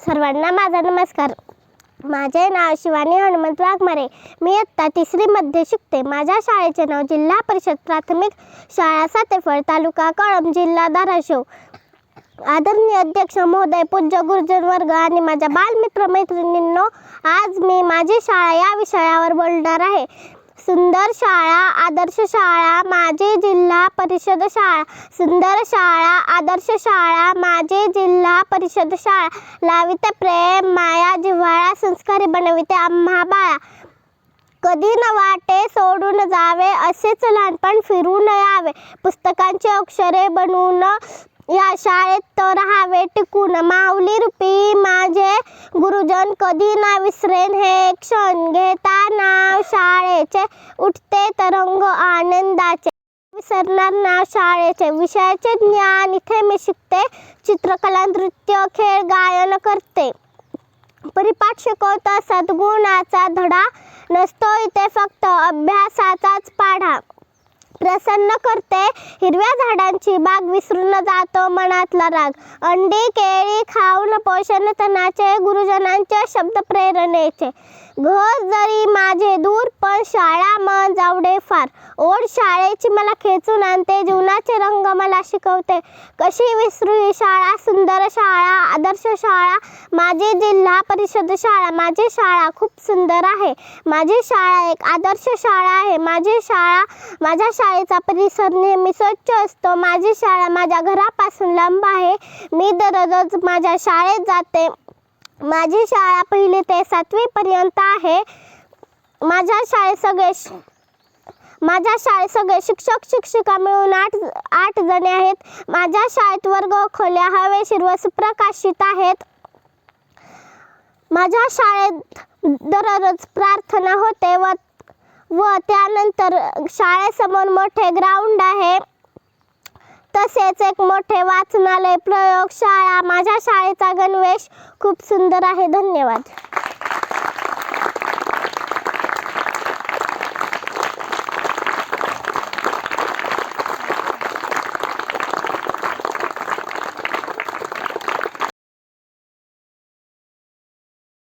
सर्वांना माझा नमस्कार. माझे नाव शिवानी हनुमंत वाघमारे. मी आत्ता तिसरीमध्ये शिकते. माझ्या शाळेचे नाव जिल्हा परिषद प्राथमिक शाळा सातेफळ तालुका कळंब जिल्हा धाराशिव. आदरणीय अध्यक्ष महोदय पूज्य गुरुजन वर्ग आणि माझ्या बालमित्र मैत्रिणींनो आज मी माझी शाळा या विषयावर बोलणार आहे. सुंदर शाळा आदर्श शाळा माझी जिल्हा परिषद शाळा. सुंदर शाळा आदर्श शाळा माझे जिल्हा परिषद शाळा. लाविते प्रेम माया जिव्हाळा संस्कारी बनविते आम्हा बाळा. कधी न वाटे सोडून जावे असेच लहानपण फिरून यावे. पुस्तकांची अक्षरे बनवून या शाळेत तर हावे टिकून माऊली रूपी माझे गुरुजन कधी ना विसरेन हे क्षण घेताना. शाळेचे उठते तरंग आनंदाचे. विसरणार ना शाळेचे विषयाचे ज्ञान. इथे मी शिकते चित्रकला नृत्य खेळ गायन करते. परिपाठ शिकवता सद्गुणाचा धडा. नसतो इथे फक्त अभ्यासाचाच पाढा. प्रसन्न करते. हिरव्या झाडांची बाग विसरून जातो मनातला राग. अंडी केळी खाऊन पोषण तनाचे गुरुजनांचे शब्द प्रेरणेचे. घर जरी माझे दूर पण शाळा मन जावडे फार. ओढ शाळेची मला खेचून आणते जीवनाचे रंग मला शिकवते. कशी विसरू ही शाळा सुंदर शाळा आदर्श शाळा? माझी जिल्हा परिषद शाळा माझी शाळा खूप सुंदर आहे. माझी शाळा एक आदर्श शाळा आहे. माझी शाळा माझ्या शाळेचा परिसर नेहमी स्वच्छ असतो. माझी शाळा माझ्या घरापासून लांब आहे. मी दररोज माझ्या शाळेत जाते. माझी शाळा पहिली ते सातवी पर्यंत आहे. माझ्या शाळेत सगळे माझ्या शाळेत सगळे शिक्षक शिक्षिका मिळून आठ आठ जणे आहेत. माझ्या शाळेत वर्ग खोल्या हवेशीर व सुप्रकाशित आहेत. माझ्या शाळेत दररोज प्रार्थना होते व व त्यानंतर शाळेसमोर मोठे ग्राउंड आहे. तसेच एक मोठे वाचनालय प्रयोगशाळा माझ्या शाळेचा गणवेश खूप सुंदर आहे. धन्यवाद.